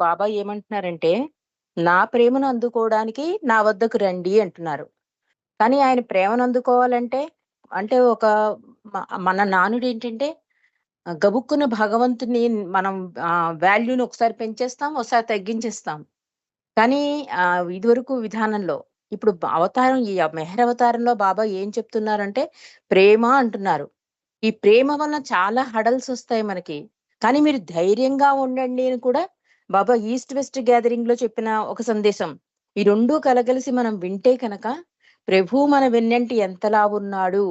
బాబా ఏమంటున్నారంటే, నా ప్రేమను అందుకోవడానికి నా వద్దకు రండి అంటున్నారు. కానీ ఆయన ప్రేమను అందుకోవాలంటే అంటే ఒక మన నానుడు ఏంటంటే గబుక్కున్న భగవంతుని మనం వాల్యూని ఒకసారి పెంచేస్తాం, ఒకసారి తగ్గించేస్తాం. కానీ ఇదివరకు విధానంలో ఇప్పుడు అవతారం ఈ మెహర్ అవతారంలో బాబా ఏం చెప్తున్నారంటే ప్రేమ అంటున్నారు. ఈ ప్రేమ వలన చాలా హడల్స్ వస్తాయి మనకి. కానీ మీరు ధైర్యంగా ఉండండి అని కూడా బాబా ఈస్ట్ వెస్ట్ గ్యాదరింగ్లో చెప్పిన ఒక సందేశం. ఈ రెండూ కలగలిసి మనం వింటే కనుక ప్రభు మన వెన్నంటి ఎంతలా ఉన్నాడు,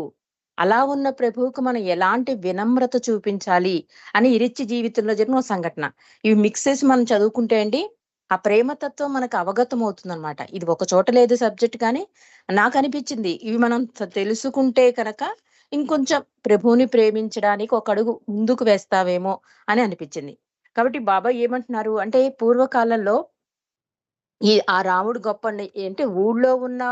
అలా ఉన్న ప్రభువుకు మనం ఎలాంటి వినమ్రత చూపించాలి అని ఇరిచ్చి జీవితంలో జరిగిన ఒక సంఘటన. ఇవి మిక్స్ చేసి మనం చదువుకుంటే అండి, ఆ ప్రేమతత్వం మనకు అవగతం అవుతుందన్నమాట. ఇది ఒక చోట లేదు సబ్జెక్ట్ కానీ నాకు అనిపించింది ఇవి మనం తెలుసుకుంటే కనుక ఇంకొంచెం ప్రభువుని ప్రేమించడానికి ఒక అడుగు ముందుకు వేస్తావేమో అని అనిపించింది. కాబట్టి బాబా ఏమంటున్నారు అంటే పూర్వకాలంలో ఈ ఆ రాముడు గొప్ప అంటే ఊళ్ళో ఉన్న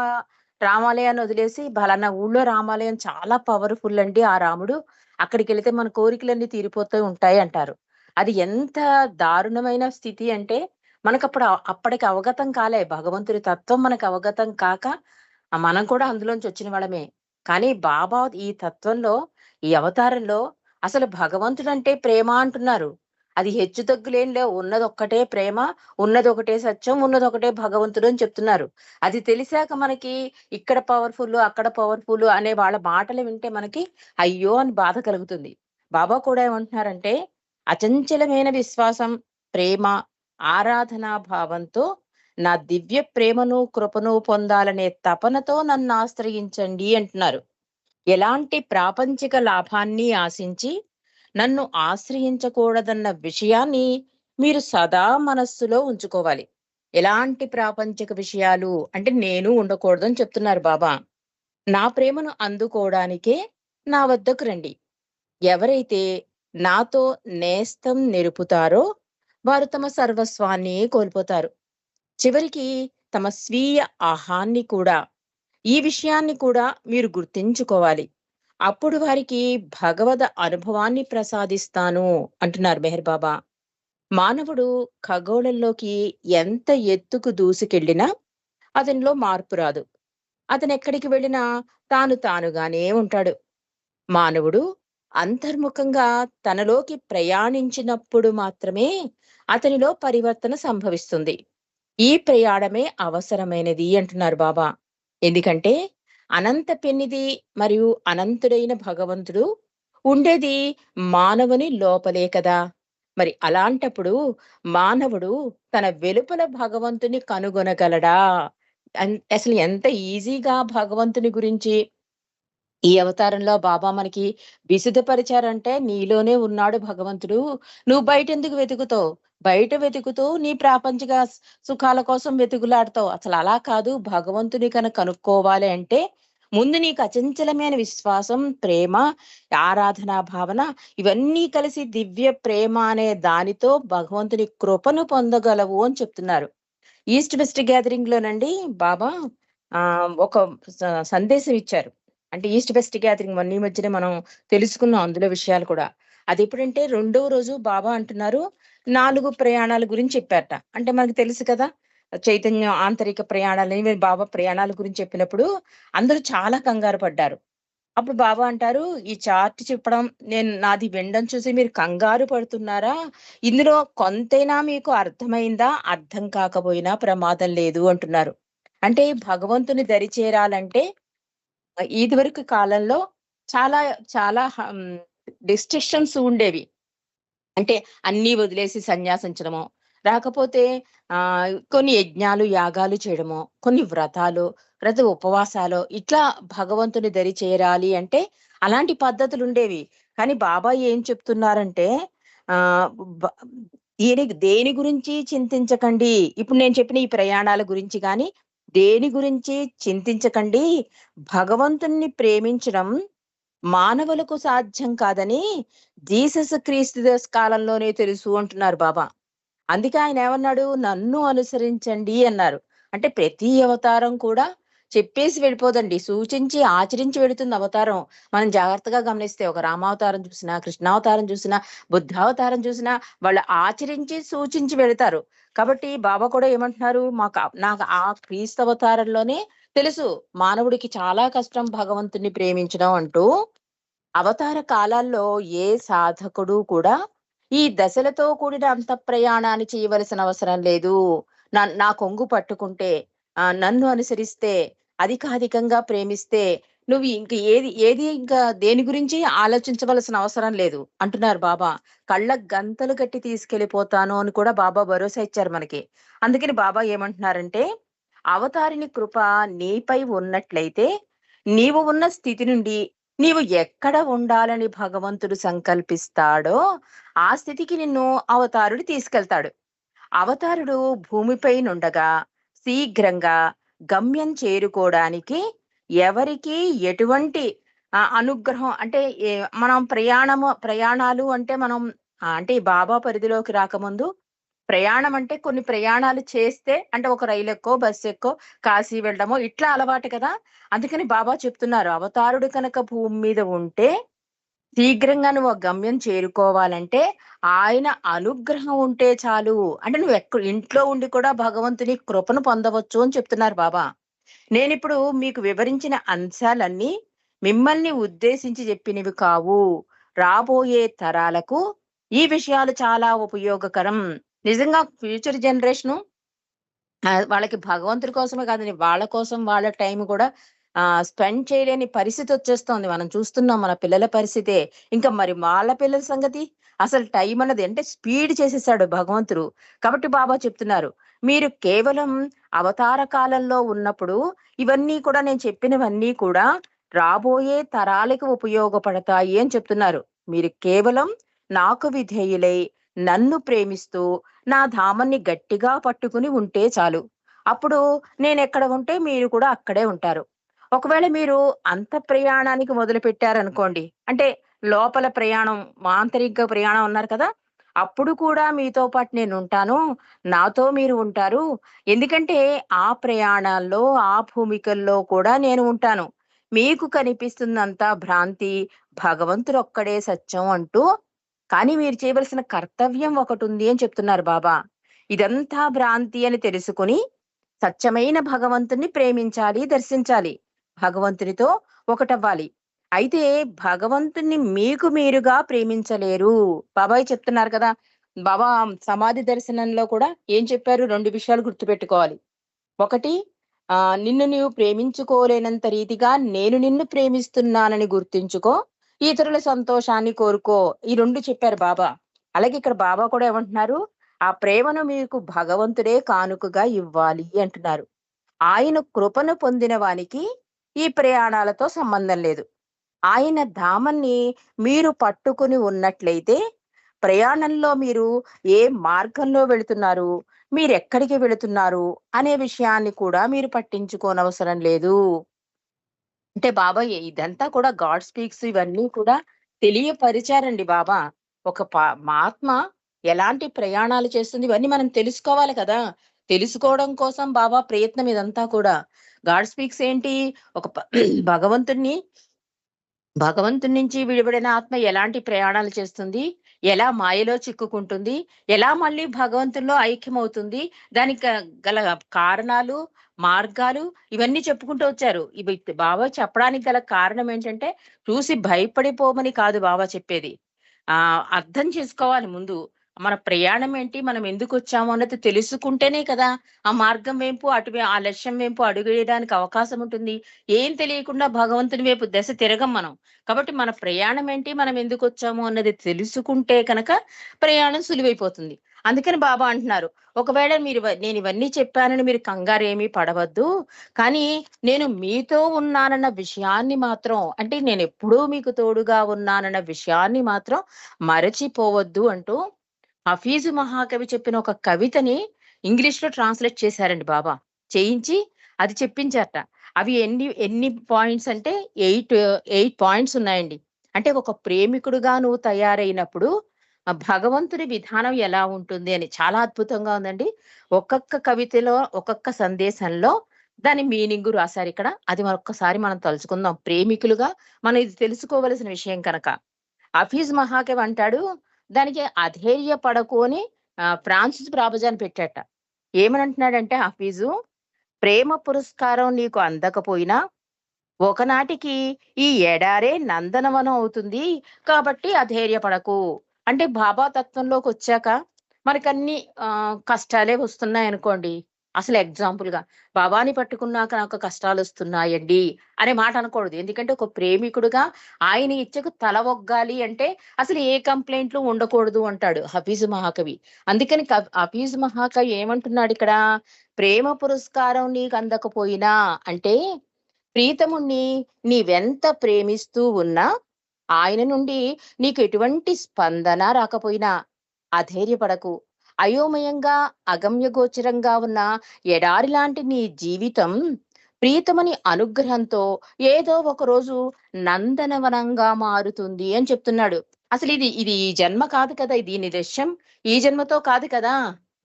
రామాలయాన్ని వదిలేసి బలానా ఊళ్ళో రామాలయం చాలా పవర్‌ఫుల్ అండి ఆ రాముడు. అక్కడికి వెళితే మన కోరికలన్నీ తీరిపోతూ ఉంటాయి అంటారు. అది ఎంత దారుణమైన స్థితి అంటే మనకు అప్పుడు అప్పటికి అవగతం కాలే. భగవంతుడి తత్వం మనకు అవగతం కాక మనం కూడా అందులోంచి వచ్చిన వాళ్ళమే. కానీ బాబా ఈ తత్వంలో, ఈ అవతారంలో అసలు భగవంతుడు అంటే ప్రేమ అంటున్నారు. అది హెచ్చు తగ్గులేం లేవు. ఉన్నదొక్కటే ప్రేమ, ఉన్నదొకటే సత్యం, ఉన్నదొకటే భగవంతుడు అని చెప్తున్నారు. అది తెలిసాక మనకి ఇక్కడ పవర్‌ఫుల్, అక్కడ పవర్‌ఫుల్ అనే వాళ్ళ మాటలు వింటే మనకి అయ్యో! అని బాధ కలుగుతుంది. బాబా కూడా ఏమంటున్నారంటే అచంచలమైన విశ్వాసం, ప్రేమ, ఆరాధనా భావంతో నా దివ్య ప్రేమను, కృపను పొందాలనే తపనతో నన్ను ఆశ్రయించండి అంటున్నారు. ఎలాంటి ప్రాపంచిక లాభాన్ని ఆశించి నన్ను ఆశ్రయించకూడదన్న విషయాన్ని మీరు సదా మనస్సులో ఉంచుకోవాలి. ఎలాంటి ప్రాపంచిక విషయాలు అంటే నేను ఉండకూడదని చెప్తున్నారు బాబా. నా ప్రేమను అందుకోవడానికే నా వద్దకు రండి. ఎవరైతే నాతో నేస్తం నెరుపుతారో వారు తమ సర్వస్వాన్ని కోల్పోతారు. చివరికి తమ స్వీయ ఆహాన్ని కూడా ఈ విషయాన్ని కూడా మీరు గుర్తించుకోవాలి. అప్పుడు వారికి భగవద అనుభవాన్ని ప్రసాదిస్తాను అంటున్నారు మెహర్ బాబా. మానవుడు ఖగోళంలోకి ఎంత ఎత్తుకు దూసుకెళ్ళినా అతనిలో మార్పు రాదు. అతనెక్కడికి వెళ్ళినా తాను తానుగానే ఉంటాడు. మానవుడు అంతర్ముఖంగా తనలోకి ప్రయాణించినప్పుడు మాత్రమే అతనిలో పరివర్తన సంభవిస్తుంది. ఈ ప్రయాణమే అవసరమైనది అంటున్నారు బాబా. ఎందుకంటే అనంత పెన్నిది మరియు అనంతుడైన భగవంతుడు ఉండేది మానవుని లోపలే కదా! మరి అలాంటప్పుడు మానవుడు తన వెలుపల భగవంతుని కనుగొనగలడా? అన్ అసలు ఎంత ఈజీగా భగవంతుని గురించి ఈ అవతారంలో బాబా మనకి విశుద్ధపరిచారంటే నీలోనే ఉన్నాడు భగవంతుడు. నువ్వు బయట ఎందుకు వెతుకుతావు? బయట వెతుకుతూ నీ ప్రాపంచిక సుఖాల కోసం వెతుకులాడతావు. అసలు అలా కాదు. భగవంతుని కనుక కనుక్కోవాలి అంటే ముందు నీకు అచంచలమైన విశ్వాసం, ప్రేమ, ఆరాధనా భావన ఇవన్నీ కలిసి దివ్య ప్రేమ అనే దానితో భగవంతుని కృపను పొందగలవు అని చెప్తున్నారు. ఈస్ట్ వెస్ట్ గ్యాదరింగ్‌లోనండి బాబా ఆ ఒక స సందేశం ఇచ్చారు. అంటే ఈస్ట్ వెస్ట్ గ్యాదరింగ్ మొన్న ఈ మధ్యనే మనం తెలుసుకున్నాం అందులో విషయాలు కూడా. అది ఎప్పుడంటే రెండో రోజు బాబా అంటున్నారు నాలుగు ప్రయాణాల గురించి చెప్పారట. అంటే మనకు తెలుసు కదా! చైతన్యం ఆంతరిక ప్రయాణాలని బాబా ప్రయాణాల గురించి చెప్పినప్పుడు అందరూ చాలా కంగారు పడ్డారు. అప్పుడు బాబా అంటారు, "ఈ చార్ట్ చెప్పడం నేను నాది వినడం చూసి మీరు కంగారు పడుతున్నారా? ఇందులో కొంతైనా మీకు అర్థమైందా? అర్థం కాకపోయినా ప్రమాదం లేదు" అంటున్నారు. అంటే భగవంతుని దరి ఇది వరకు ఇదివరకు కాలంలో చాలా చాలా డిస్ట్రిక్షన్స్ ఉండేవి. అంటే అన్నీ వదిలేసి సన్యాసించడము రాకపోతే ఆ కొన్ని యజ్ఞాలు, యాగాలు చేయడము కొన్ని వ్రతాలు, వ్రత ఉపవాసాలు ఇట్లా భగవంతుని దరి చేరాలి అంటే అలాంటి పద్ధతులు ఉండేవి కానీ బాబా ఏం చెప్తున్నారంటే ఆ దేని దేని గురించి చింతించకండి. ఇప్పుడు నేను చెప్పిన ఈ ప్రయాణాల గురించి కానీ దేని గురించి చింతించకండి. భగవంతుణ్ణి ప్రేమించడం మానవులకు సాధ్యం కాదని జీసస్ క్రీస్తు దస్ కాలంలోనే తెలుసు అంటున్నారు బాబా. అందుకే ఆయన ఏమన్నాడు? నన్ను అనుసరించండి అన్నారు. అంటే ప్రతి అవతారం కూడా చెప్పేసి వెళ్ళిపోదండి. సూచించి ఆచరించి వెళుతుంది అవతారం. మనం జాగ్రత్తగా గమనిస్తే ఒక రామావతారం చూసినా కృష్ణావతారం చూసినా బుద్ధావతారం చూసినా వాళ్ళు ఆచరించి సూచించి వెళతారు. కాబట్టి బాబా కూడా ఏమంటున్నారు? మాకు నాకు ఆ క్రీస్తు అవతారంలోనే తెలుసు. మానవుడికి చాలా కష్టం భగవంతుని ప్రేమించడం అంటూ అవతార కాలాల్లో ఏ సాధకుడు కూడా ఈ దశలతో కూడిన అంత ప్రయాణాన్ని చేయవలసిన అవసరం లేదు. నా నా కొంగు పట్టుకుంటే నన్ను అనుసరిస్తే అధికాధికంగా ప్రేమిస్తే నువ్వు ఇంక ఏది ఏది ఇంకా దేని గురించి ఆలోచించవలసిన అవసరం లేదు అంటున్నారు బాబా. కళ్ళ గంతలు కట్టి తీసుకెళ్ళిపోతాను అని కూడా బాబా భరోసా ఇచ్చారు మనకి. అందుకని బాబా ఏమంటున్నారంటే అవతారిని కృప నీపై ఉన్నట్లయితే నీవు ఉన్న స్థితి నుండి నీవు ఎక్కడ ఉండాలని భగవంతుడు సంకల్పిస్తాడో ఆ స్థితికి నిన్ను అవతారుడు తీసుకెళ్తాడు. అవతారుడు భూమిపై నుండగా శీఘ్రంగా గమ్యం చేరుకోవడానికి ఎవరికి ఎటువంటి అనుగ్రహం అంటే ఏ- మనం ప్రయాణము ప్రయాణాలు అంటే మనం అంటే బాబా పరిధిలోకి రాకముందు ప్రయాణం అంటే కొన్ని ప్రయాణాలు చేస్తే అంటే ఒక రైలు ఎక్కో బస్సు ఎక్కో కాశీ వెళ్ళడమో ఇట్లా అలవాటు కదా. అందుకని బాబా చెప్తున్నారు అవతారుడు కనుక భూమి మీద ఉంటే శీఘ్రంగా నువ్వు ఆ గమ్యం చేరుకోవాలంటే ఆయన అనుగ్రహం ఉంటే చాలు. అంటే నువ్వు ఎక్కడ ఇంట్లో ఉండి కూడా భగవంతుని కృపను పొందవచ్చు అని చెప్తున్నారు బాబా. నేను ఇప్పుడు మీకు వివరించిన అంశాలన్నీ మిమ్మల్ని ఉద్దేశించి చెప్పినవి కావు. రాబోయే తరాలకు ఈ విషయాలు చాలా ఉపయోగకరం. నిజంగా ఫ్యూచర్ జనరేషన్ వాళ్ళకి భగవంతుడి కోసమే కాదండి వాళ్ళ కోసం వాళ్ళ టైం కూడా ఆ స్పెండ్ చేయలేని పరిస్థితి వచ్చేస్తోంది. మనం చూస్తున్నాం మన పిల్లల పరిస్థితే. ఇంకా మరి వాళ్ళ పిల్లల సంగతి? అసలు టైం అన్నది అంటే స్పీడ్ చేసేసాడు భగవంతుడు. కాబట్టి బాబా చెప్తున్నారు మీరు కేవలం అవతార కాలంలో ఉన్నప్పుడు ఇవన్నీ కూడా నేను చెప్పినవన్నీ కూడా రాబోయే తరాలకు ఉపయోగపడతాయి అని చెప్తున్నారు. మీరు కేవలం నాకు విధేయులై నన్ను ప్రేమిస్తూ నా ధామాన్ని గట్టిగా పట్టుకుని ఉంటే చాలు. అప్పుడు నేను ఎక్కడ ఉంటే మీరు కూడా అక్కడే ఉంటారు. ఒకవేళ మీరు అంత ప్రయాణానికి మొదలు పెట్టారనుకోండి అంటే లోపల ప్రయాణం మాంతరిక ప్రయాణం ఉన్నారు కదా అప్పుడు కూడా మీతో పాటు నేను ఉంటాను నాతో మీరు ఉంటారు. ఎందుకంటే ఆ ప్రయాణాల్లో ఆ భూమికల్లో కూడా నేను ఉంటాను. మీకు కనిపిస్తున్నంత భ్రాంతి భగవంతుడు ఒక్కడే సత్యం అంటూ కానీ మీరు చేయవలసిన కర్తవ్యం ఒకటి ఉంది అని చెప్తున్నారు బాబా. ఇదంతా భ్రాంతి అని తెలుసుకుని సత్యమైన భగవంతుని ప్రేమించాలి దర్శించాలి. భగవంతునితో ఒకటవ్వాలి. అయితే భగవంతుని మీకు మీరుగా ప్రేమించలేరు. బాబాయ్ చెప్తున్నారు కదా బాబా సమాధి దర్శనంలో కూడా ఏం చెప్పారు? రెండు విషయాలు గుర్తుపెట్టుకోవాలి. ఒకటి ఆ నిన్ను నీవు ప్రేమించుకోలేనంత రీతిగా నేను నిన్ను ప్రేమిస్తున్నానని గుర్తించుకో ఇతరుల సంతోషాన్ని కోరుకో. ఈ రెండు చెప్పారు బాబా. అలాగే ఇక్కడ బాబా కూడా ఏమంటున్నారు? ఆ ప్రేమను మీకు భగవంతుడే కానుకగా ఇవ్వాలి అంటున్నారు. ఆయన కృపను పొందిన వానికి ఈ ప్రయాణాలతో సంబంధం లేదు. ఆయన ధామన్ని మీరు పట్టుకుని ఉన్నట్లయితే ప్రయాణంలో మీరు ఏ మార్గంలో వెళుతున్నారు? మీరు ఎక్కడికి వెళుతున్నారు? అనే విషయాన్ని కూడా మీరు పట్టించుకోనవసరం లేదు. అంటే బాబా ఇదంతా కూడా గాడ్ స్పీక్స్ ఇవన్నీ కూడా తెలియపరిచారండి బాబా. ఒక పా- ఆత్మ ఎలాంటి ప్రయాణాలు చేస్తుంది? ఇవన్నీ మనం తెలుసుకోవాలి కదా. తెలుసుకోవడం కోసం బాబా ప్రయత్నం ఇదంతా కూడా. గాడ్ స్పీక్స్ ఏంటి? ఒక భగవంతుణ్ణి భగవంతుని నుంచి విడిపడిన ఆత్మ ఎలాంటి ప్రయాణాలు చేస్తుంది? ఎలా మాయలో చిక్కుకుంటుంది? ఎలా మళ్ళీ భగవంతుల్లో ఐక్యమవుతుంది? దానికి గల కారణాలు మార్గాలు ఇవన్నీ చెప్పుకుంటూ వచ్చారు. ఇవి బాబా చెప్పడానికి గల కారణం ఏంటంటే చూసి భయపడిపోమని కాదు బాబా చెప్పేది. ఆ అర్థం చేసుకోవాలి ముందు. మన ప్రయాణం ఏంటి? మనం ఎందుకు వచ్చాము అన్నది తెలుసుకుంటేనే కదా ఆ మార్గం వైపు అటు ఆ లక్ష్యం వైపు అడుగు అవకాశం ఉంటుంది. ఏం తెలియకుండా భగవంతుని వైపు దశ తిరగం మనం. కాబట్టి మన ప్రయాణం ఏంటి? మనం ఎందుకు వచ్చాము అన్నది తెలుసుకుంటే కనుక ప్రయాణం సులువైపోతుంది. అందుకని బాబా అంటున్నారు ఒకవేళ మీరు నేను ఇవన్నీ చెప్పానని మీరు కంగారు ఏమీ పడవద్దు. కానీ నేను మీతో ఉన్నానన్న విషయాన్ని మాత్రం అంటే నేను ఎప్పుడూ మీకు తోడుగా ఉన్నానన్న విషయాన్ని మాత్రం మరచిపోవద్దు అంటూ హఫీజు మహాకవి చెప్పిన ఒక కవితని ఇంగ్లీష్లో ట్రాన్స్లేట్ చేశారండి బాబా. చేయించి అది చెప్పించారట. అవి ఎన్ని ఎన్ని పాయింట్స్ అంటే ఎయిట్ ఎయిట్ పాయింట్స్ ఉన్నాయండి. అంటే ఒక ప్రేమికుడుగా నువ్వు తయారైనప్పుడు భగవంతుని భగవంతుడి విధానం ఎలా ఉంటుంది అని చాలా అద్భుతంగా ఉందండి. ఒక్కొక్క కవితలో ఒక్కొక్క సందేశంలో దాని మీనింగ్ రాశారు ఇక్కడ. అది మరొక్కసారి మనం తలుచుకుందాం. ప్రేమికులుగా మనం ఇది తెలుసుకోవలసిన విషయం కనుక. హఫీజ్ మహాకవి అంటాడు దానికి అధైర్య పడకు అని ఫ్రాన్సిస్ ప్రాబజాన్ పెట్టాట. ఏమనంటున్నాడంటే హఫీజు ప్రేమ పురస్కారం నీకు అందకపోయినా ఒకనాటికి ఈ ఎడారే నందనవనం అవుతుంది కాబట్టి అధైర్యపడకు. అంటే బాబా తత్వంలోకి వచ్చాక మనకన్ని ఆ, కష్టాలే వస్తున్నాయి అనుకోండి అసలు ఎగ్జాంపుల్గా బాబాని పట్టుకున్నాక నాకు కష్టాలు వస్తున్నాయండి అనే మాట అనకూడదు. ఎందుకంటే ఒక ప్రేమికుడుగా ఆయన ఇచ్చకు తల ఒగ్గాలి అంటే అసలు ఏ కంప్లైంట్లు ఉండకూడదు అంటాడు హఫీజ్ మహాకవి. అందుకని హఫీజ్ మహాకవి ఏమంటున్నాడు ఇక్కడ? ప్రేమ పురస్కారం నీకు అందకపోయినా అంటే ప్రీతముణ్ణి నీవెంత ప్రేమిస్తూ ఉన్నా ఆయన నుండి నీకు ఎటువంటి స్పందన రాకపోయినా అధైర్యపడకు. అయోమయంగా అగమ్యగోచరంగా ఉన్న ఎడారి లాంటి నీ జీవితం ప్రీతమని అనుగ్రహంతో ఏదో ఒక రోజు నందనవనంగా మారుతుంది అని చెప్తున్నాడు. అసలు ఇది ఇది ఈ జన్మ కాదు కదా దీని లక్ష్యం. ఈ జన్మతో కాదు కదా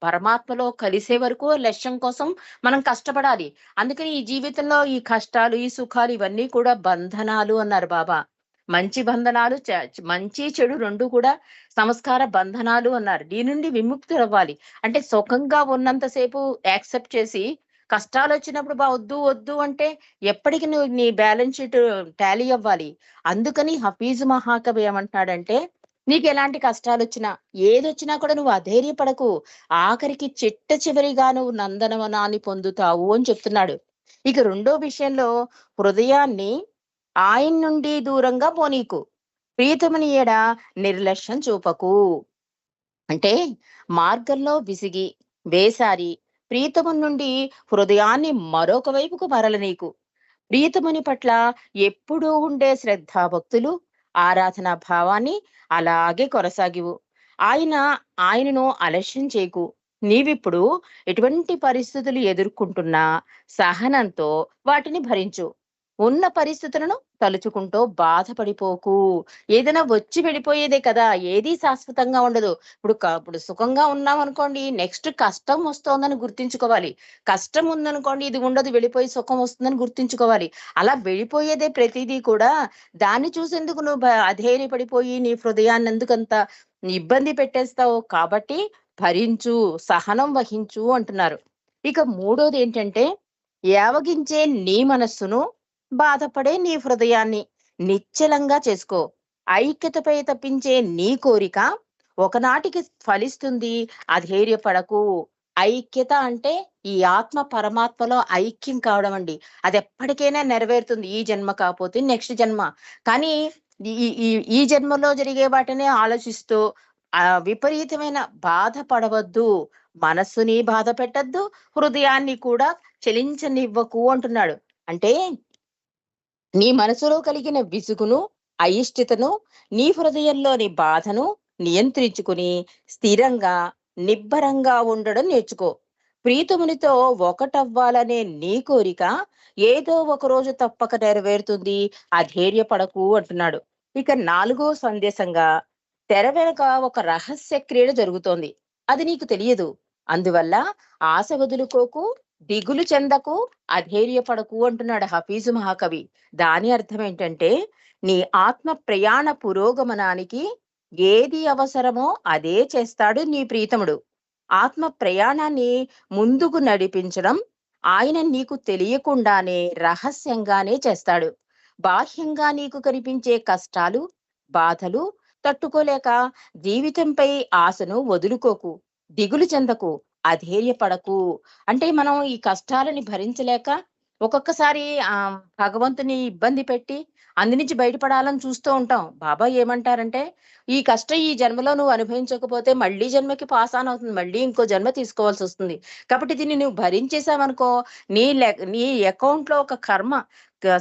పరమాత్మలో కలిసే వరకు లక్ష్యం కోసం మనం కష్టపడాలి. అందుకని ఈ జీవితంలో ఈ కష్టాలు ఈ సుఖాలు ఇవన్నీ కూడా బంధనాలు అన్నారు బాబా. మంచి బంధనాలు మంచి చెడు రెండు కూడా సంస్కార బంధనాలు అన్నారు. దీని నుండి విముక్తి అవ్వాలి అంటే సుఖంగా ఉన్నంతసేపు యాక్సెప్ట్ చేసి కష్టాలు వచ్చినప్పుడు బా వద్దు వద్దు అంటే ఎప్పటికి నువ్వు నీ బ్యాలెన్స్ షీట్ టాలీ అవ్వాలి. అందుకని హఫీజ్ మహాకవి ఏమంటున్నాడంటే నీకు ఎలాంటి కష్టాలు వచ్చినా ఏదొచ్చినా కూడా నువ్వు అధైర్యపడకు. ఆఖరికి చిట్ట చివరిగా నువ్వు నందనవనాన్ని పొందుతావు అని చెప్తున్నాడు. ఇక రెండో విషయంలో హృదయాన్ని ఆయన నుండి దూరంగా పోనీకు ప్రీతమని ఏడ నిర్లక్ష్యం చూపకు. అంటే మార్గంలో విసిగి వేసారి ప్రీతము నుండి హృదయాన్ని మరొక వైపుకు మరల నీకు. ప్రీతముని పట్ల ఎప్పుడూ ఉండే శ్రద్ధాభక్తులు ఆరాధనా భావాన్ని అలాగే కొనసాగివు. ఆయన ఆయనను అలక్ష్యం చేయకు నీవిప్పుడు ఎటువంటి పరిస్థితులు ఎదుర్కొంటున్నా సహనంతో వాటిని భరించు. ఉన్న పరిస్థితులను తలుచుకుంటూ బాధపడిపోకు. ఏదైనా వచ్చి వెళ్ళిపోయేదే కదా ఏది శాశ్వతంగా ఉండదు. ఇప్పుడు క- ఇప్పుడు సుఖంగా ఉన్నాం అనుకోండి నెక్స్ట్ కష్టం వస్తోందని గుర్తించుకోవాలి. కష్టం ఉందనుకోండి ఇది ఉండదు వెళ్ళిపోయి సుఖం వస్తుందని గుర్తించుకోవాలి. అలా వెళ్ళిపోయేదే ప్రతిదీ కూడా దాన్ని చూసేందుకు నువ్వు అధైర్యపడిపోయి నీ హృదయాన్ని ఎందుకంత ఇబ్బంది పెట్టేస్తావు కాబట్టి భరించు సహనం వహించు అంటున్నారు. ఇక మూడోది ఏంటంటే యావగించే నీ మనస్సును బాధపడే నీ హృదయాన్ని నిశ్చలంగా చేసుకో. ఐక్యతపై తప్పించే నీ కోరిక ఒకనాటికి ఫలిస్తుంది. అధైర్యపడకు. ఐక్యత అంటే ఈ ఆత్మ పరమాత్మలో ఐక్యం కావడం అండి. అది ఎప్పటికైనా నెరవేరుతుంది. ఈ జన్మ కాకపోతే నెక్స్ట్ జన్మ. కానీ ఈ ఈ జన్మలో జరిగే వాటిని ఆలోచిస్తూ ఆ విపరీతమైన బాధపడవద్దు మనస్సుని బాధ పెట్టద్దు. హృదయాన్ని కూడా చలించనివ్వకు అంటున్నాడు. అంటే నీ మనసులో కలిగిన విసుగును అయిష్టతను నీ హృదయంలోని బాధను నియంత్రించుకుని స్థిరంగా నిబ్బరంగా ఉండడం నేర్చుకో. ప్రీతమునితో ఒకటవ్వాలనే నీ కోరిక ఏదో ఒక రోజు తప్పక నెరవేరుతుంది. అధైర్యపడకు అంటున్నాడు. ఇక నాలుగో సందేశంగా తెర వెనుక ఒక రహస్య క్రీడ జరుగుతోంది. అది నీకు తెలియదు. అందువల్ల ఆశ వదులుకోకు దిగులు చెందకు అధైర్యపడకు అంటున్నాడు హఫీజు మహాకవి. దాని అర్థం ఏంటంటే నీ ఆత్మ ప్రయాణ పురోగమనానికి ఏది అవసరమో అదే చేస్తాడు నీ ప్రీతముడు. ఆత్మ ప్రయాణాన్ని ముందుకు నడిపించడం ఆయన నీకు తెలియకుండానే రహస్యంగానే చేస్తాడు. బాహ్యంగా నీకు కనిపించే కష్టాలు బాధలు తట్టుకోలేక జీవితంపై ఆశను వదులుకోకు దిగులు చెందకు అధైర్యపడకు. అంటే మనం ఈ కష్టాలని భరించలేక ఒక్కొక్కసారి ఆ భగవంతుని ఇబ్బంది పెట్టి అందు నుంచి బయటపడాలని చూస్తూ ఉంటాం. బాబా ఏమంటారంటే ఈ కష్టం ఈ జన్మలో నువ్వు అనుభవించకపోతే మళ్ళీ జన్మకి పాస్ ఆన్ అవుతుంది. మళ్ళీ ఇంకో జన్మ తీసుకోవాల్సి వస్తుంది. కాబట్టి దీన్ని నువ్వు భరించేసావనుకో నీ లె నీ అకౌంట్లో ఒక కర్మ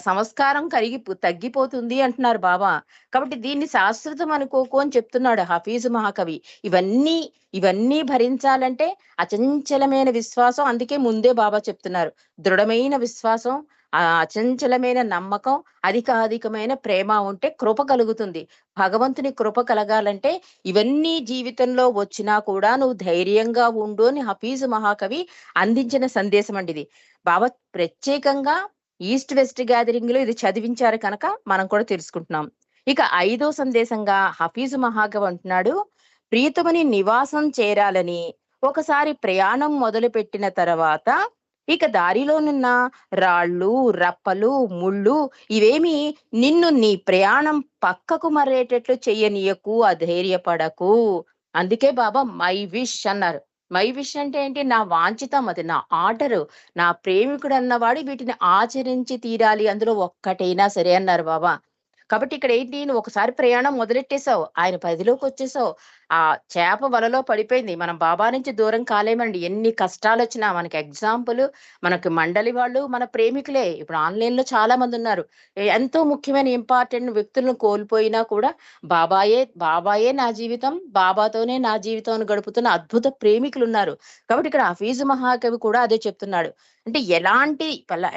సంస్కారం కరిగి తగ్గిపోతుంది అంటున్నారు బాబా. కాబట్టి దీన్ని శాశ్వతం అనుకోకు అని చెప్తున్నాడు హఫీజు మహాకవి. ఇవన్నీ ఇవన్నీ భరించాలంటే అచంచలమైన విశ్వాసం అందుకే ముందే బాబా చెప్తున్నారు. దృఢమైన విశ్వాసం ఆ అచంచలమైన నమ్మకం అధికాధికమైన ప్రేమ ఉంటే కృప కలుగుతుంది. భగవంతుని కృప కలగాలంటే ఇవన్నీ జీవితంలో వచ్చినా కూడా నువ్వు ధైర్యంగా ఉండు అని హఫీజు మహాకవి అందించిన సందేశం అండి ఇది. బాబా ప్రత్యేకంగా ఈస్ట్ వెస్ట్ గ్యాదరింగ్లో ఇది చదివించారు కనుక మనం కూడా తెలుసుకుంటున్నాం. ఇక ఐదో సందేశంగా హఫీజు మహాకవి అంటున్నాడు ప్రీతముని నివాసం చేరాలని ఒకసారి ప్రయాణం మొదలు పెట్టిన తర్వాత ఇక దారిలోనున్న రాళ్ళు రప్పలు ముళ్ళు ఇవేమి నిన్ను నీ ప్రయాణం పక్కకు మరేటట్లు చెయ్యనీయకు అధైర్యపడకు. అందుకే బాబా మై విష్ అన్నారు. మై విష్ అంటే ఏంటి? నా వాంఛితం అది నా ఆర్డరు. నా ప్రేమికుడు అన్నవాడు వీటిని ఆచరించి తీరాలి. అందులో ఒక్కటైనా సరే అన్నారు బాబా. కాబట్టి ఇక్కడ ఏంటి? నువ్వు ఒకసారి ప్రయాణం మొదలెట్టేశావు. ఆయన పదిలోకి వచ్చేసావు ఆ చేప వలలో పడిపోయింది. మనం బాబా నుంచి దూరం కాలేమండి. ఎన్ని కష్టాలు వచ్చినా మనకి ఎగ్జాంపుల్ మనకి మండలి వాళ్ళు మన ప్రేమికులే. ఇప్పుడు ఆన్లైన్లో చాలా మంది ఉన్నారు ఎంతో ముఖ్యమైన ఇంపార్టెంట్ వ్యక్తులను కోల్పోయినా కూడా బాబాయే బాబాయే నా జీవితం బాబాతోనే నా జీవితం గడుపుతున్న అద్భుత ప్రేమికులు ఉన్నారు. కాబట్టి ఇక్కడ హఫీజు మహాకవి కూడా అదే చెప్తున్నాడు. అంటే ఎలాంటి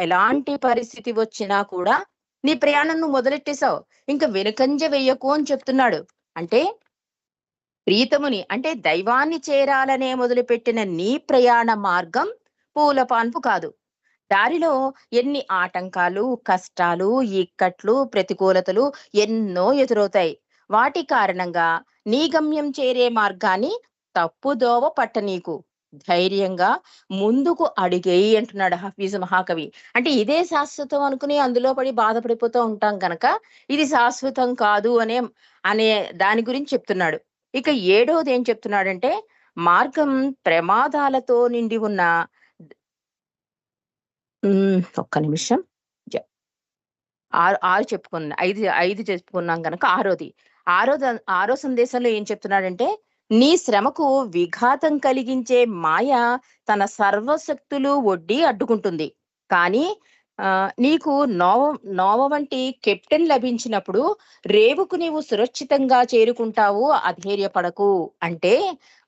ఎలాంటి పరిస్థితి వచ్చినా కూడా నీ ప్రయాణం నువ్వు మొదలెట్టేశావు. ఇంకా వెనుకంజ వేయకు అని చెప్తున్నాడు. అంటే ప్రీతముని అంటే దైవాన్ని చేరాలనే మొదలుపెట్టిన నీ ప్రయాణ మార్గం పూల పాన్పు కాదు. దారిలో ఎన్ని ఆటంకాలు కష్టాలు ఇక్కట్లు ప్రతికూలతలు ఎన్నో ఎదురవుతాయి. వాటి కారణంగా నీ గమ్యం చేరే మార్గాన్ని తప్పుదోవ పట్ట నీకు ధైర్యంగా ముందుకు అడిగేయి అంటున్నాడు హఫీజ్ మహాకవి. అంటే ఇదే శాశ్వతం అనుకుని అందులో పడి బాధపడిపోతూ ఉంటాం కనుక ఇది శాశ్వతం కాదు అనే అనే దాని గురించి చెప్తున్నాడు. ఇక ఏడవది ఏం చెప్తున్నాడంటే మార్గం ప్రమాదాలతో నిండి ఉన్న ఒక్క నిమిషం. జ- ఆరు ఆరు చెప్పుకున్నా ఐదు ఐదు చెప్పుకున్నాం కనుక ఆరోది. ఆరో ఆరో సందేశంలో ఏం చెప్తున్నాడంటే నీ శ్రమకు విఘాతం కలిగించే మాయ తన సర్వశక్తులు ఒడ్డి అడ్డుకుంటుంది. కానీ ఆ నీకు నోవ నోవ వంటి కెప్టెన్ లభించినప్పుడు రేవుకు నీవు సురక్షితంగా చేరుకుంటావు అధైర్యపడకు. అంటే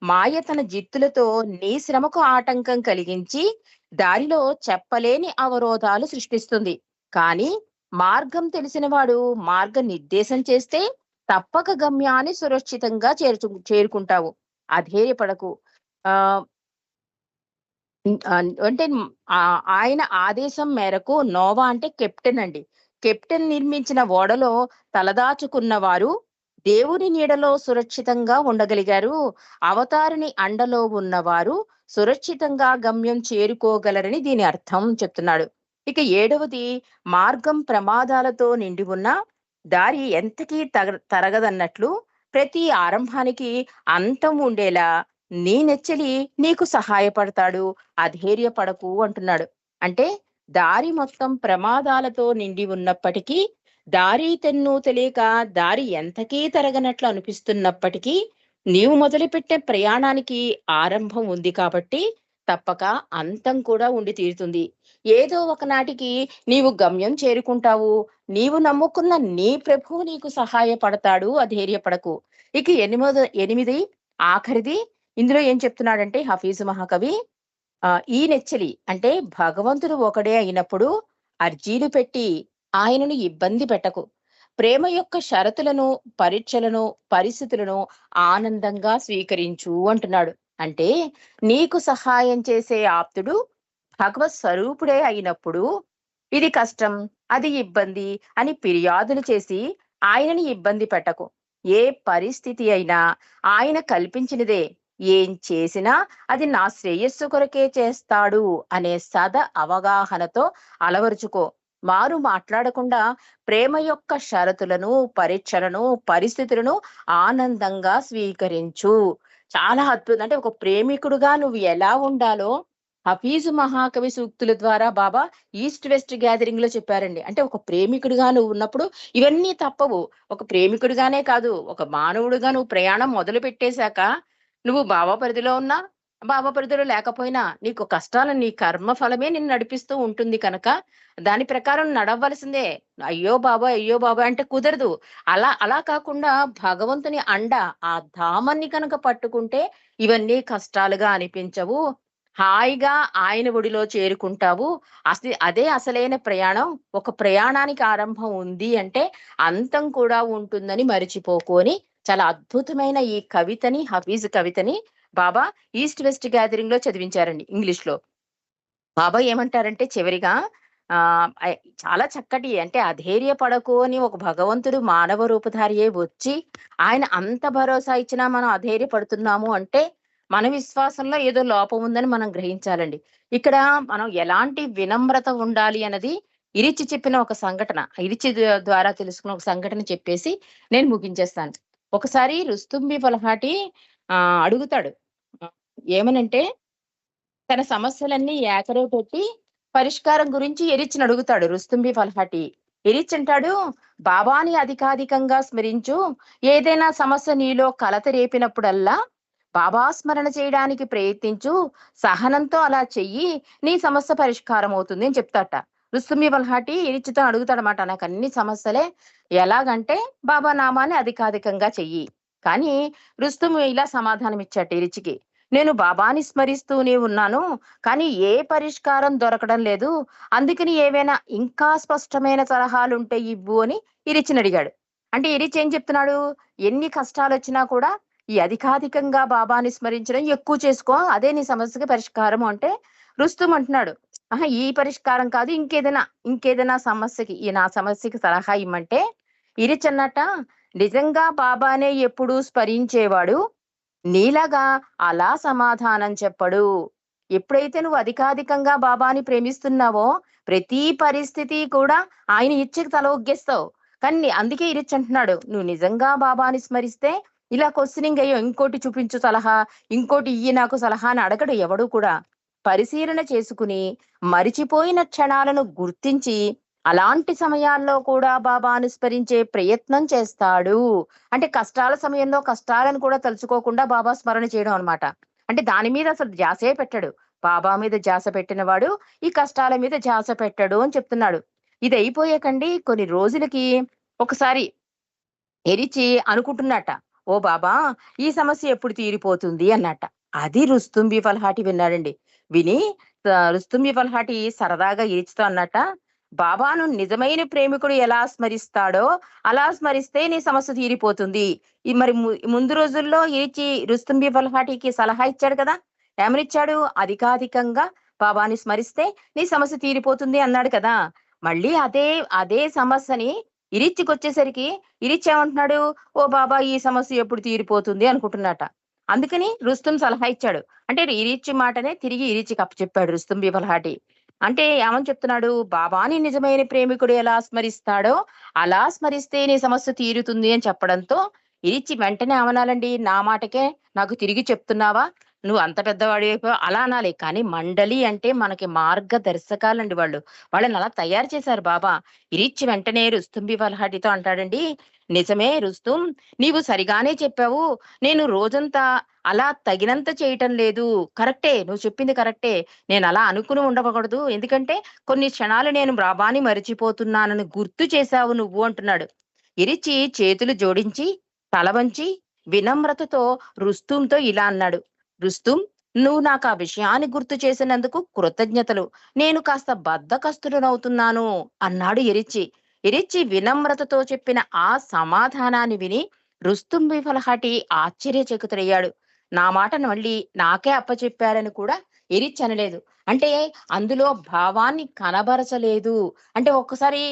మాయ తన జిత్తులతో నీ శ్రమకు ఆటంకం కలిగించి దారిలో చెప్పలేని అవరోధాలు సృష్టిస్తుంది. కానీ మార్గం తెలిసినవాడు మార్గ నిర్దేశం చేస్తే తప్పక గమ్యాన్ని సురక్షితంగా చేర్చు చేరుకుంటావు. అధైర్యపడకు. ఆ అంటే ఆ, ఆయన ఆదేశం మేరకు నోవా అంటే కెప్టెన్ అండి. కెప్టెన్ నిర్మించిన ఓడలో తలదాచుకున్న వారు దేవుని నీడలో సురక్షితంగా ఉండగలిగారు. అవతారిని అండలో ఉన్నవారు సురక్షితంగా గమ్యం చేరుకోగలరని దీని అర్థం చెప్తున్నాడు. ఇక ఏడవది మార్గం ప్రమాదాలతో నిండి ఉన్న దారి ఎంతకీ తగ తరగదన్నట్లు ప్రతి ఆరంభానికి అంతం ఉండేలా నీ నెచ్చలి నీకు సహాయపడతాడు అధైర్యపడకు అంటున్నాడు. అంటే దారి మొత్తం ప్రమాదాలతో నిండి ఉన్నప్పటికీ దారి తెన్ను తెలియక దారి ఎంతకీ తరగనట్లు అనిపిస్తున్నప్పటికీ నీవు మొదలుపెట్టే ప్రయాణానికి ఆరంభం ఉంది కాబట్టి తప్పక అంతం కూడా ఉండి తీరుతుంది. ఏదో ఒకనాటికి నీవు గమ్యం చేరుకుంటావు. నీవు నమ్ముకున్న నీ ప్రభువు నీకు సహాయపడతాడు. అధైర్యపడకు. ఇక ఎనిమిది ఎనిమిది ఆఖరిది. ఇందులో ఏం చెప్తున్నాడంటే హఫీజు మహాకవి ఆ ఈ నెచ్చలి అంటే భగవంతుడు ఒకడే అయినప్పుడు అర్జీలు పెట్టి ఆయనను ఇబ్బంది పెట్టకు. ప్రేమ యొక్క షరతులను పరీక్షలను పరిస్థితులను ఆనందంగా స్వీకరించు అంటున్నాడు. అంటే నీకు సహాయం చేసే ఆప్తుడు భగవత్ స్వరూపుడే అయినప్పుడు ఇది కష్టం అది ఇబ్బంది అని ఫిర్యాదులు చేసి ఆయనని ఇబ్బంది పెట్టకు. ఏ పరిస్థితి అయినా ఆయన కల్పించినదే. ఏం చేసినా అది నా శ్రేయస్సు కొరకే చేస్తాడు అనే సద అవగాహనతో అలవరుచుకో. మారు మాట్లాడకుండా ప్రేమ యొక్క షరతులను పరీక్షలను పరిస్థితులను ఆనందంగా స్వీకరించు. చాలా అద్భుతం. అంటే ఒక ప్రేమికుడుగా నువ్వు ఎలా ఉండాలో హఫీజు మహాకవి సూక్తుల ద్వారా బాబా ఈస్ట్ వెస్ట్ గ్యాదరింగ్లో చెప్పారండి. అంటే ఒక ప్రేమికుడిగా నువ్వు ఉన్నప్పుడు ఇవన్నీ తప్పవు. ఒక ప్రేమికుడిగానే కాదు ఒక మానవుడిగా నువ్వు ప్రయాణం మొదలు పెట్టేశాక నువ్వు బాబా పరిధిలో ఉన్నా బాబా పరిధిలో లేకపోయినా నీకు కష్టాలు నీ కర్మ ఫలమే నిన్ను నడిపిస్తూ ఉంటుంది కనుక దాని ప్రకారం నడవలసిందే. అయ్యో బాబా అయ్యో బాబా అంటే కుదరదు. అలా అలా కాకుండా భగవంతుని అండ ఆ ధామాన్ని కనుక పట్టుకుంటే ఇవన్నీ కష్టాలుగా అనిపించవు. హాయిగా ఆయన ఒడిలో చేరుకుంటావు. అసలు అదే అసలైన ప్రయాణం. ఒక ప్రయాణానికి ఆరంభం ఉంది అంటే అంతం కూడా ఉంటుందని మరిచిపోకొని చాలా అద్భుతమైన ఈ కవితని హఫీజ్ కవితని బాబా ఈస్ట్ వెస్ట్ గ్యాదరింగ్లో చదివించారండి ఇంగ్లీష్లో బాబా ఏమంటారంటే చివరిగా ఆ చాలా చక్కటి అంటే అధైర్య పడకు అని ఒక భగవంతుడు మానవ రూపధారియే వచ్చి ఆయన అంత భరోసా ఇచ్చినా మనం అధైర్య పడుతున్నాము అంటే మన విశ్వాసంలో ఏదో లోపం ఉందని మనం గ్రహించాలండి. ఇక్కడ మనం ఎలాంటి వినమ్రత ఉండాలి అన్నది ఇరిచి చెప్పిన ఒక సంఘటన ఇరిచి ద్వారా తెలుసుకున్న ఒక సంఘటన చెప్పేసి నేను ముగించేస్తాను. ఒకసారి రుస్తుంబి పలహాటి ఆ అడుగుతాడు. ఏమనంటే తన సమస్యలన్నీ ఏకరో పెట్టి పరిష్కారం గురించి ఎరిచిని అడుగుతాడు రుస్తుంబి ఫల్హాటి ఎరిచ్ అంటాడు బాబాని అధికాధికంగా స్మరించు. ఏదైనా సమస్య నీలో కలత రేపినప్పుడల్లా బాబా స్మరణ చేయడానికి ప్రయత్నించు సహనంతో అలా చెయ్యి నీ సమస్య పరిష్కారం అవుతుంది అని చెప్తాట. రుస్తుమి వల్హాటి ఎరిచితో అడుగుతాడనమాట నాకు అన్ని సమస్యలే. ఎలాగంటే బాబా నామాన్ని అధికాధికంగా చెయ్యి. కానీ రుస్తుము ఇలా సమాధానం ఇచ్చాట ఇరిచికి నేను బాబాని స్మరిస్తూనే ఉన్నాను కానీ ఏ పరిష్కారం దొరకడం లేదు. అందుకని ఏవైనా ఇంకా స్పష్టమైన సలహాలుంటే ఇవ్వు అని ఇరిచిని అడిగాడు అంటే ఇరిచి ఏం చెప్తున్నాడు? ఎన్ని కష్టాలు వచ్చినా కూడా ఈ అధికాధికంగా బాబాని స్మరించడం ఎక్కువ చేసుకో అదే నీ సమస్యకి పరిష్కారం అంటే రుస్తుం అంటున్నాడు. ఆహా ఈ పరిష్కారం కాదు ఇంకేదైనా ఇంకేదైనా సమస్యకి ఈ నా సమస్యకి సలహా ఇమ్మంటే ఇరిచన్నట నిజంగా బాబానే ఎప్పుడూ స్మరించేవాడు నీలాగా అలా సమాధానం చెప్పడు. ఎప్పుడైతే నువ్వు అధికాధికంగా బాబాని ప్రేమిస్తున్నావో ప్రతి పరిస్థితి కూడా ఆయన ఇచ్చకి తల ఒగ్గేస్తావు. కానీ అందుకే ఇరిచ్ అంటున్నాడు నువ్వు నిజంగా బాబాని స్మరిస్తే ఇలా క్వశ్చనింగ్ అయ్యో ఇంకోటి చూపించు సలహా ఇంకోటి ఇయ్యి నాకు సలహా అని అడగడు ఎవడు కూడా. పరిశీలన చేసుకుని మరిచిపోయిన క్షణాలను గుర్తించి అలాంటి సమయాల్లో కూడా బాబా అనుస్మరించే ప్రయత్నం చేస్తాడు. అంటే కష్టాల సమయంలో కష్టాలను కూడా తలుచుకోకుండా బాబా స్మరణ చేయడం అనమాట అంటే దాని మీద అసలు ధ్యాసే పెట్టాడు. బాబా మీద ధ్యాస పెట్టినవాడు ఈ కష్టాల మీద ధ్యాస పెట్టాడు అని చెప్తున్నాడు. ఇది అయిపోయాకండి కొన్ని రోజులకి ఒకసారి ఎరిచి అనుకుంటున్నట్ట ఓ బాబా ఈ సమస్య ఎప్పుడు తీరిపోతుంది అన్నట్ట. అది రుస్తుంబి ఫల్హాటి విన్నాడండి. విని రుస్తుంబి ఫల్హాటి సరదాగా ఈడ్చుతా అన్నట్ట. బాబాను నిజమైన ప్రేమికుడు ఎలా స్మరిస్తాడో అలా స్మరిస్తే నీ సమస్య తీరిపోతుంది. ఈ మరి ముందు రోజుల్లో ఇరిచి రుస్తుంబి ఫల్హాటికి సలహా ఇచ్చాడు కదా? ఏమనిచ్చాడు? అధికాధికంగా బాబాని స్మరిస్తే నీ సమస్య తీరిపోతుంది అన్నాడు కదా. మళ్ళీ అదే అదే సమస్యని ఇరిచ్చికి వచ్చేసరికి ఇరిచి ఏమంటున్నాడు ఓ బాబా ఈ సమస్య ఎప్పుడు తీరిపోతుంది? అనుకుంటున్నట. అందుకని రుస్తుం సలహా ఇచ్చాడు. అంటే ఇరిచి మాటనే తిరిగి ఇరిచికి అప్పచెప్పాడు రుస్తుం బిఫలహాటి అంటే ఏమని చెప్తున్నాడు? బాబాని నిజమైన ప్రేమికుడు ఎలా స్మరిస్తాడో అలా స్మరిస్తే నీ సమస్య తీరుతుంది అని చెప్పడంతో ఇరిచి వెంటనే అవనాలండి నా మాటకే నాకు తిరిగి చెప్తున్నావా? నువ్వు అంత పెద్దవాడి అలా అనాలి. కానీ మండలి అంటే మనకి మార్గదర్శకాలండి వాళ్ళు. వాళ్ళని అలా తయారు చేశారు బాబా. ఇరిచి వెంటనే రుస్తుంబి వల్హాటితో అంటాడండి. నిజమే రుస్తుం. నీవు సరిగానే చెప్పావు. నేను రోజంతా అలా తగినంత చేయటం లేదు. కరెక్టే. నువ్వు చెప్పింది కరెక్టే. నేను అలా అనుకుని ఉండకూడదు. ఎందుకంటే కొన్ని క్షణాలు నేను బాబాని మరిచిపోతున్నానని గుర్తు చేశావు నువ్వు అంటున్నాడు. ఇరిచి చేతులు జోడించి తల వంచి వినమ్రతతో రుస్తుంతో ఇలా అన్నాడు. రుస్తుం నువ్వు నాకు ఆ విషయాన్ని గుర్తు చేసినందుకు కృతజ్ఞతలు. నేను కాస్త బద్దకస్తుడనవుతున్నాను అన్నాడు ఎరిచి ఎరిచి వినమ్రతతో చెప్పిన ఆ సమాధానాన్ని విని రుస్తుం విఫలహాటి ఆశ్చర్యచకితుడయ్యాడు. నా మాటను మళ్ళీ నాకే అప్పచెప్పారని కూడా ఎరిచి అనలేదు. అంటే అందులో భావాన్ని కనబరచలేదు. అంటే ఒక్కసారి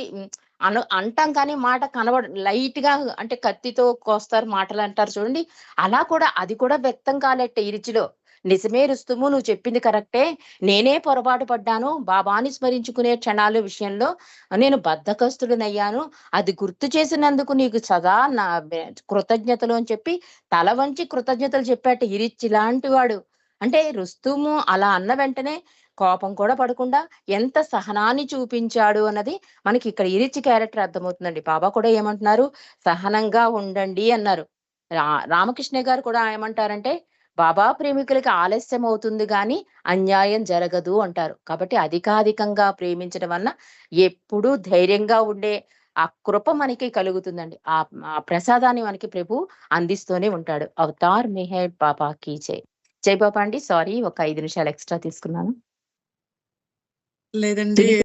అను అంటాం కానీ మాట కనబడ లైట్గా అంటే కత్తితో కోస్తారు మాటలు అంటారు చూడండి. అలా కూడా అది కూడా వ్యక్తం కాలెట్ట ఇరిచిలో నిజమే రుస్తుము నువ్వు చెప్పింది కరెక్టే. నేనే పొరపాటు పడ్డాను బాబాని స్మరించుకునే క్షణాల విషయంలో నేను బద్ధకస్తుడినయ్యాను. అది గుర్తు చేసినందుకు నీకు సదా నా కృతజ్ఞతలు అని చెప్పి తల వంచి కృతజ్ఞతలు చెప్పాట ఇరిచి ఇలాంటి వాడు అంటే రుస్తుము అలా అన్న వెంటనే కోపం కూడా పడకుండా ఎంత సహనాన్ని చూపించాడు అన్నది మనకి ఇక్కడ ఇరిచి క్యారెక్టర్ అర్థమవుతుందండి. బాబా కూడా ఏమంటున్నారు? సహనంగా ఉండండి అన్నారు. రా- రామకృష్ణ గారు కూడా ఏమంటారంటే బాబా ప్రేమికులకి ఆలస్యం అవుతుంది కానీ అన్యాయం జరగదు అంటారు. కాబట్టి అధికాధికంగా ప్రేమించడం వలన ఎప్పుడూ ధైర్యంగా ఉండే ఆ కృప మనకి కలుగుతుందండి. ఆ ఆ ప్రసాదాన్ని మనకి ప్రభు అందిస్తూనే ఉంటాడు. అవతార్ మిహే బాబా కీచే జయబాబా అండి. సారీ ఒక ఐదు నిమిషాలు ఎక్స్ట్రా తీసుకున్నాను. లేదండి